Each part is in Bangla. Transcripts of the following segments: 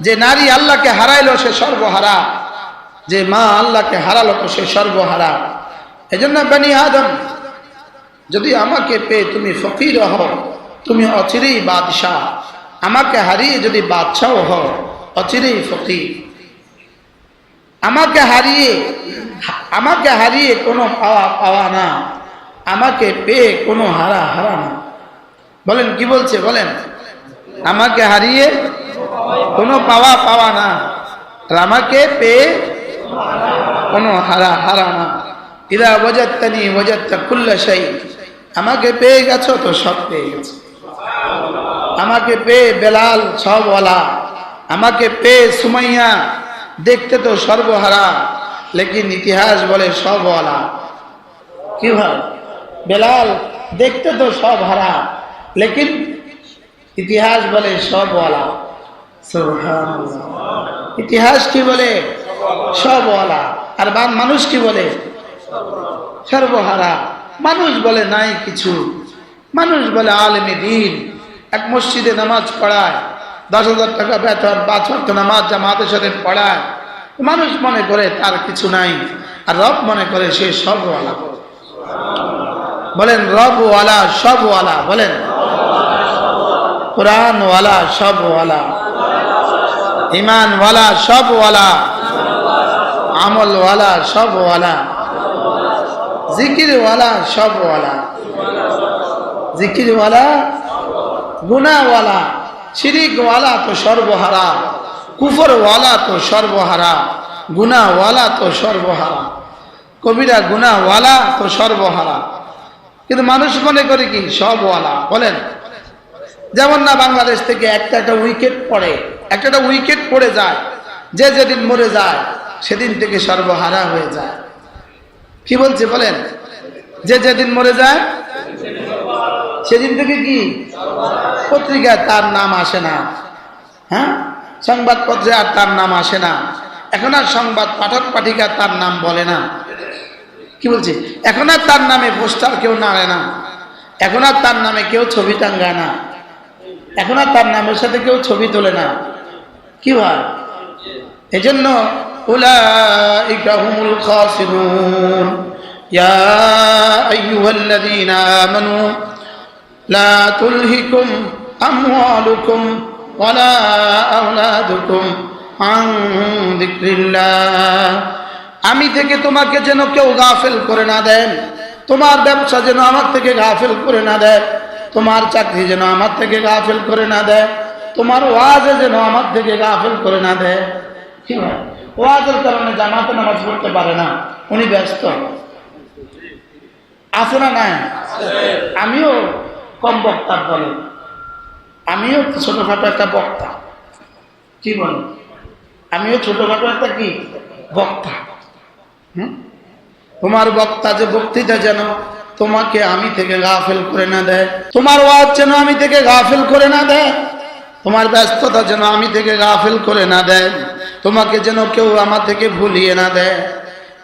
যে নারী আল্লাহকে হারাইলো সে সর্বহারা। যে মা আল্লাহকে হারালো তো সে সর্বহারা। এই জন্য বানি আদম, যদি আমাকে পেয়ে তুমি ফকির হও, তুমি অচিরেই বাদশাহ। আমাকে হারিয়ে যদি বাদশাহ হও, অচিরেই ফকির। আমাকে হারিয়ে আমাকে হারিয়ে কোনো পাওয়া পাওয়া না। আমাকে পেয়ে কোনো হারা হারা না। বলেন, কি বলছে? বলেন। আমাকে হারিয়ে কোনো পাওয়া পাওয়া না। আর আমাকে পেয়ে কোনো হারা হারা না। ইরা ওজাত্তানি ওজাত্তা কুল্লা শাই। আমাকে পেয়ে গেছো তো সব পেয়ে গেছো। আমাকে পেয়ে বেলাল সবওয়ালা। আমাকে পেয়ে সুমাইয়া। দেখতে তো সর্বহারা, লেকিন ইতিহাস বলে সবওয়ালা। কি হয় বেলাল, দেখতে তো সব হারা লেকিন ইতিহাস বলে সবওয়ালা। ইতিহাস কি বলে? সবওয়ালা। আর বান মানুষ কি বলে? সর্বহারা। মানুষ বলে নাই কিছু। মানুষ বলে আলেমে দিন। এক মসজিদে নামাজ পড়ায়। দশ হাজার টাকা বেতন, পাঁচ ওয়াক্ত নামাজ জামাতের সাথে পড়ায়। মানুষ মনে করে তার কিছু নাই। আর রব মনে করে সে সবওয়ালা। বলেন, রবওয়ালা, সবওয়ালা। বলেন, কোরআনওয়ালা, সবওয়ালা। ইমানওয়ালা সবওয়ালা আমলওয়ালা সবওয়ালা জিকিরওয়ালা সবওয়ালা জিকিরওয়ালা গুনাওয়ালা শিরিকওয়ালা তো সর্বহারা। কুফরওয়ালা তো সর্বহারা। গুনাওয়ালা তো সর্বহারা। কবিরা গুনাওয়ালা তো সর্বহারা। কিন্তু মানুষ মনে করে কি? সবওয়ালা বলেন। যেমন না বাংলাদেশ থেকে একটা একটা উইকেট পড়ে। একটা উইকেট পড়ে যায়, যে যেদিন মরে যায়, সেদিন থেকে সর্বহারা হয়ে যায়। কি বলছে বলেন? যে যেদিন মরে যায়, সেদিন থেকে কি? পত্রিকায় তার নাম আসে না। হ্যাঁ? সংবাদপত্রে আর তার নাম আসে না। এখন আর সংবাদ পাঠক পাঠিকা তার নাম বলে না। কি বলছি? এখন আর তার নামে পোস্টার কেউ নাড়ে না। এখন আর তার নামে কেউ ছবি টাঙ্গায় না। এখন আর তার নামের সাথে কেউ ছবি তোলে না। কি হয়? এজন্য উলাইকা হুমুল খাসিরুন। ইয়া আইয়ুহাল্লাযীনা আমানু, লা তুলহিকুম আমওয়ালুকুম ওয়ালা আওলাদুকুম আন যিকরিল্লাহ। আমি থেকে তোমাকে যেন কেউ গাফেল করে না দেন, তোমার ব্যবসা যেন আমার থেকে গাফেল করে না দেয়, তোমার চাকরি যেন আমার থেকে গাফেল করে না দেয় তোমার ওয়াজে যেন আমার থেকে গাফেল করে না দেয়। কি ওয়াজের কারণে জামাতে নামাজ পড়তে পারে না। উনি ব্যস্ত। আছে না নাই? আমিও কম বক্তার দলে। আমিও ছোটখাটো একটা বক্তা। কি বলেন আমিও ছোটখাটো একটা কি? বক্তা। হুম? তোমার বক্তা যে বক্তৃতা যেন তোমাকে আমি থেকে গাফেল করে না দেয়। তোমার ওয়াজ যেন আমি থেকে গাফেল করে না দেয়। তোমার ব্যস্ততা যেন আমি থেকে গাফেল করে না দেয়। তোমাকে যেন কেউ আমার থেকে ভুলিয়ে না দেয়।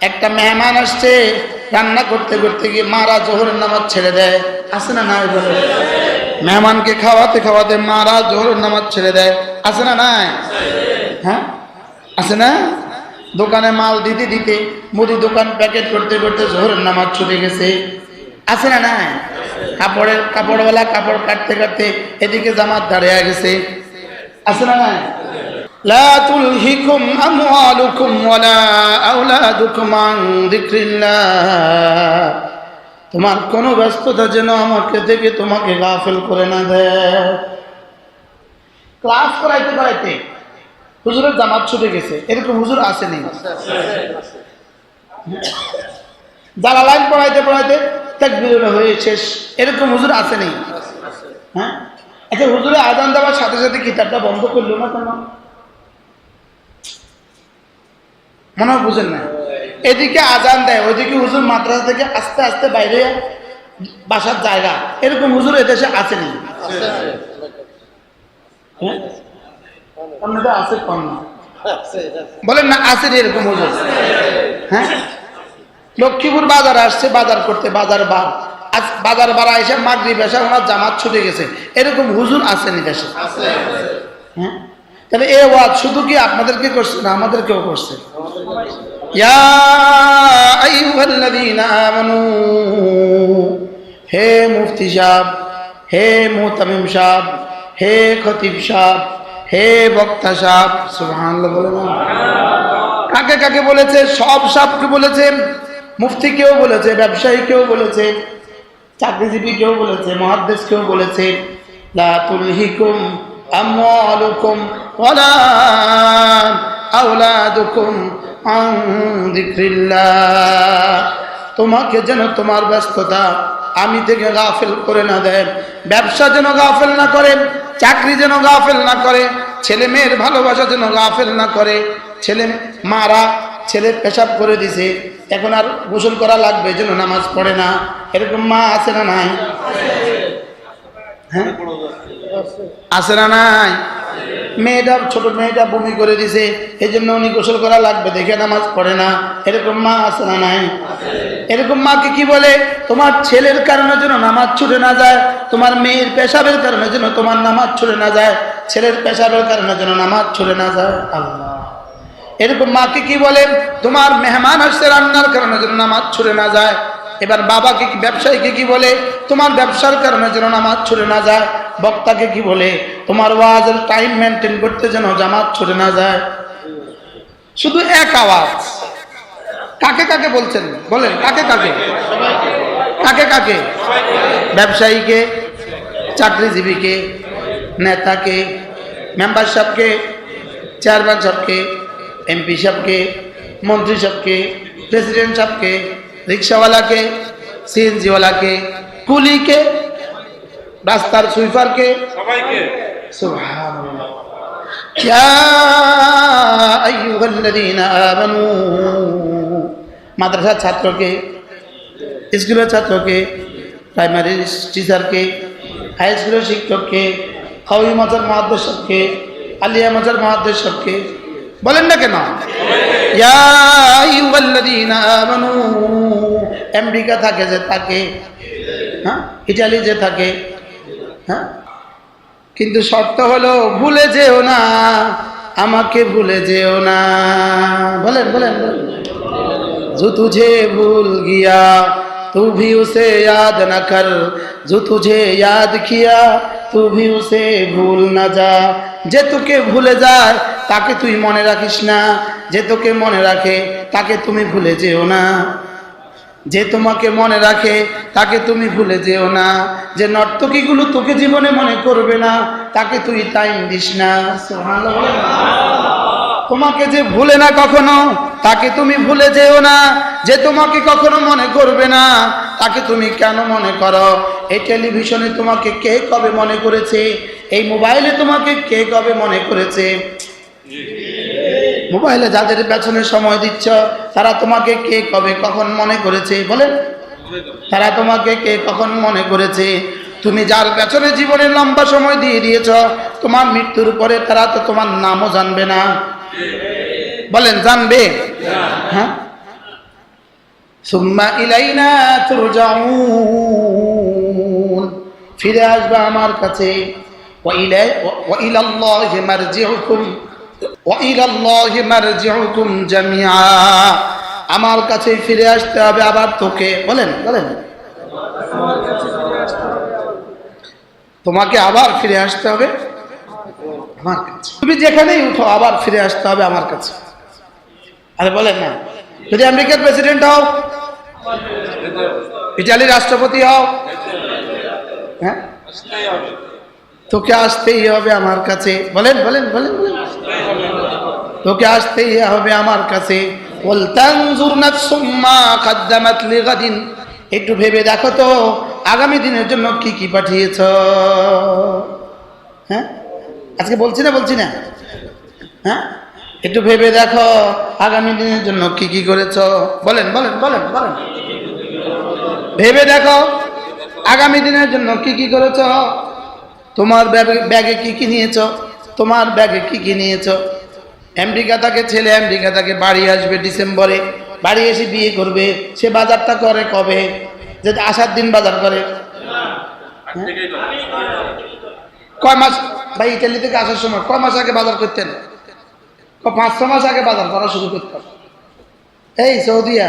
একটা মেহমান আসছে, রান্না করতে করতে গিয়ে মারা জোহরের নামাজ ছেড়ে দেয়। আসে না নাই বলে? মেহমানকে খাওয়াতে খাওয়াতে মারা জোহরের নামাজ ছেড়ে দেয়। আসে না নাই? হ্যাঁ? আসে না? দোকানে মাল দিতে দিতে মুদি দোকান প্যাকেট করতে করতে জোহরের নামাজ ছুটে গেছে। আছে না না কাপড়ের কাপড়ওয়ালা কাপড় কাটতে কাটতে এদিকে জামাত দাঁড়িয়ে গেছে আছে না না لا تلهكم أموالكم ولا أولادكم عن ذكر الله তোমার কোনো ব্যস্ততা যেন আমাকে থেকে তোমাকে গাফেল করে না দেয় ক্লাস করাইতে করাইতে হুজুরের জামাত ছুটে গেছে এরকম হুজুর আসেনি যারা লাইন পড়াইতে পড়াইতে তাকবির হয়ে শেষ এরকম হুজুর আসেনি হ্যাঁ? আচ্ছা হুজুরে আজান দেওয়ার সাথে সাথে কিতাবটা বন্ধ করল না কেন? মনে হয় বুঝেন না। এদিকে আজান দেয়, ওইদিকে হুজুর মাদ্রাসা থেকে আস্তে আস্তে বাইরে বাসার জায়গা। এরকম হুজুর এদেশে আসেনি হ্যাঁ? অন্যটা আছে কম না? বলেন না, আছে এরকম হুজুর। হ্যাঁ? লক্ষ্মীপুর বাজার আসছে বাজার করতে বাজার বার আজ বাজার বাড়া এসে মাগরিব এসে ওনার জামাত ছুটে গেছে। এরকম হুজুর আসেনি দেশে? হ্যাঁ? তাহলে এ ওয়াজ শুধু কি আপনাদেরকে করছে না আমাদেরকেও করছে? ইয়া হে মুফতি সাহেব হে মুহতামিম সাহেব হে খতিব সাহেব হে বক্তা সাহেব সুবহানাল্লাহ বলে না কাকে কাকে বলেছে? সব সাপকে বলেছে মুফতি কেউ বলেছে ব্যবসায়ী কেউ বলেছে চাকরিজীবী কেউ বলেছে মহাদ্দেশ কেউ বলেছে তোমাকে যেন তোমার ব্যস্ততা আমি থেকে গাফেল করে না দেয়, ব্যবসা যেন গাফেল না করে, চাকরি যেন গাফেল না করে ছেলে মেয়ের ভালোবাসা যেন গাফেল না করে, ছেলে মারা ছেলে পেশাব করে দিছে, এখন আর গোসল করা লাগবে যেন নামাজ পড়ে না। এরকম মা আছে না নাই? হ্যাঁ? আছে না নাই? মেয়েটা, ছোট মেয়েটা বমি করে দিছে, এই জন্য উনি গোসল করা লাগবে, দেখে নামাজ পড়ে না। এরকম মা আছে না নাই? এরকম মাকে কি বলে? তোমার ছেলের কারণে যেন নামাজ ছুটে না যায়, তোমার মেয়ের পেশাবের কারণে যেন তোমার নামাজ ছুটে না যায়, ছেলের পেশাবের কারণে যেন নামাজ ছুটে না যায়। আল্লাহ। এরকম মাকে কি বলে তোমার মেহমান আসছে রান্নার কারণে যেন নামাজ ছুড়ে না যায়। এবার বাবাকে কি, ব্যবসায়ীকে কি বলে? তোমার ব্যবসার কারণে যেন নামাজ ছুড়ে না যায়। বক্তাকে কি বলে? তোমার ওয়াজের টাইম মেনটেন করতে যেন জামাত ছুড়ে না যায়। শুধু এক আওয়াজ। কাকে কাকে বলছেন? বলেন, কাকে কাকে? কাকে কাকে? ব্যবসায়ীকে, চাকরিজীবীকে, নেতাকে মেম্বার সাহেবকে চেয়ারম্যান সাহেবকে এমপি সাহেবকে মন্ত্রী সাহেবকে প্রেসিডেন্ট সাহেবকে রিক্সাওয়ালাকে সিএনজিওয়ালাকে কুলিকে রাস্তার সুইপারকে সবাইকে সুবহানাল্লাহ ইয়া আইয়ুহাল্লাযীনা আমানু মাদ্রাসার ছাত্রকে স্কুলের ছাত্রকে প্রাইমারি টিচারকে হাই স্কুলের শিক্ষককে হাউই মাজার মহাদেশককে আলিয়া মাজার মহাদেশককে বলেন না কেন? আমেরিকা থাকে যে থাকে হ্যাঁ? ইটালি যে থাকে হ্যাঁ? কিন্তু শর্ত হলো ভুলে যেও না, আমাকে ভুলে যেও না। বলেন বলেন। জু তুঝে ভুল গিয়া তু ভি উসে ইয়াদ না কর। জু তুঝে ইয়াদ কিয়া তু ভি উসে ভুল না যা। যে তোকে ভুলে যায়, তাকে তুই মনে রাখিস না। যে তোকে মনে রাখে, তাকে তুমি ভুলে যেও না। যে তোমাকে মনে রাখে, তাকে তুমি ভুলে যেও না। যে নর্তকীগুলো তোকে জীবনে মনে করবে না, তাকে তুই টাইম দিস না। তোমাকে যে ভুলে না কখনো, তাকে তুমি ভুলে যেও না। যে তোমাকে কখনো মনে করবে না, তাকে তুমি কেন মনে করো? এই টেলিভিশনে তোমাকে কে কবে মনে করেছে? এই মোবাইলে তোমাকে কে কবে মনে করেছে? মোবাইলে যাদের পেছনে সময় দিচ্ছ, তারা তোমাকে কে কবে কখন মনে করেছে? বলেন। তারা তোমাকে কে কখন মনে করেছে? তুমি যার পেছনে জীবনের লম্বা সময় দিয়ে দিয়েছ, তোমার মৃত্যুর পরে তারা তো তোমার নামও জানবে না। বলেন, জানবে? হ্যাঁ। সুম্মা ইলাইনা তুরজাউন। ফিরে আসবে আমার কাছে। আমার কাছে ফিরে আসতে হবে আবার তোকে। বলেন বলেন। তোমাকে আবার ফিরে আসতে হবে আমার কাছে। তুমি যেখানেই উঠো, আবার ফিরে আসতে হবে আমার কাছে। আরে বলেন না। যদি আমেরিকার প্রেসিডেন্ট হও, ইটালির রাষ্ট্রপতি হও হ্যাঁ? তোকে আসতেই হবে আমার কাছে। বলেন বলেন বলেন বলেন। তোকে আসতেই হবে আমার কাছে। একটু ভেবে দেখো তো আগামী দিনের জন্য কি কি পাঠিয়েছ? হ্যাঁ? আজকে বলছি না বলছি না? হ্যাঁ? একটু ভেবে দেখো আগামী দিনের জন্য কি কি করেছ? বলেন বলেন বলেন বলেন। ভেবে দেখো। আগামী দিনের জন্য কি কি করেছ? তোমার ব্যাগে কি কি নিয়েছ? তোমার ব্যাগে কি কি নিয়েছ? আমেরিকা থাকে ছেলে আমেরিকা থাকে বাড়ি আসবে ডিসেম্বরে। বাড়ি এসে বিয়ে করবে। সে বাজারটা করে কবে? যে আসার দিন বাজার করে। কয় মাস? ভাই ইটালি থেকে আসার সময় কয় মাস আগে বাজার করতেন? পাঁচ ছ মাস আগে বাজার করা শুরু করতাম এই সৌদিয়া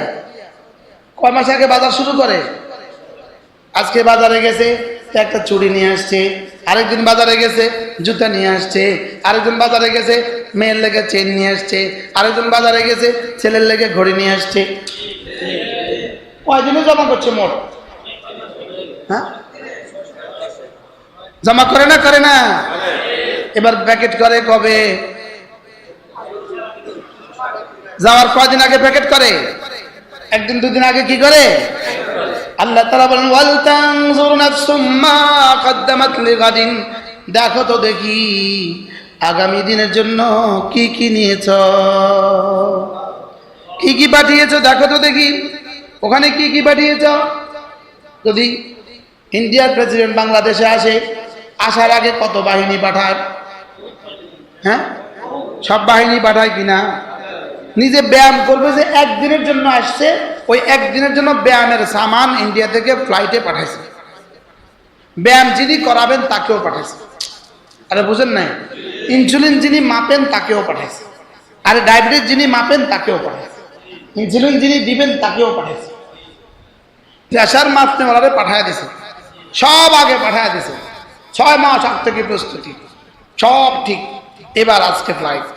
কয় মাস আগে বাজার শুরু করে? আজকে বাজারে গেছে একটা চুড়ি নিয়ে আসছে আরেকদিন বাজারে গেছে, জুতা নিয়ে আসছে, আরেকজন বাজারে গেছে, মেয়ের লেগে চেন নিয়ে আসছে, আরেকজন বাজারে গেছে, ছেলের লেগে ঘড়ি নিয়ে আসছে। কয়দিনে জমা করছে মোট? হ্যাঁ? জমা করে না করে না? এবার প্যাকেট করে কবে? যাওয়ার কয়দিন আগে প্যাকেট করে? একদিন, দুদিন আগে কি করে? আল্লাহ বলেন, ওয়াল দেখো তো দেখি, আগামী দিনের জন্য কি কি নিয়েছ? কি কি পাঠিয়েছ? দেখো তো দেখি, ওখানে কি কি পাঠিয়েছ? যদি ইন্ডিয়ার প্রেসিডেন্ট বাংলাদেশে আসে, আসার আগে কত বাহিনী পাঠায়? হ্যাঁ? সব বাহিনী পাঠায় কিনা? নিজে ব্যায়াম করবে যে একদিনের জন্য আসছে ওই একদিনের জন্য ব্যায়ামের সামান ইন্ডিয়া থেকে ফ্লাইটে পাঠাইছে। ব্যায়াম যিনি করাবেন তাকেও পাঠাইছে। আরে বুঝেন নাই? ইনসুলিন যিনি মাপেন তাকেও পাঠাইছে। আরে ডায়াবেটিস যিনি মাপেন তাকেও পাঠাইছে। ইনসুলিন যিনি দিবেন তাকেও পাঠাইছে। প্রেশার মাপতে ওনারে পাঠায় দিছে। সব আগে পাঠায় দিছে। ছয় মাস আগ থেকে প্রস্তুতি। সব ঠিক। এবার আজকে ফ্লাইট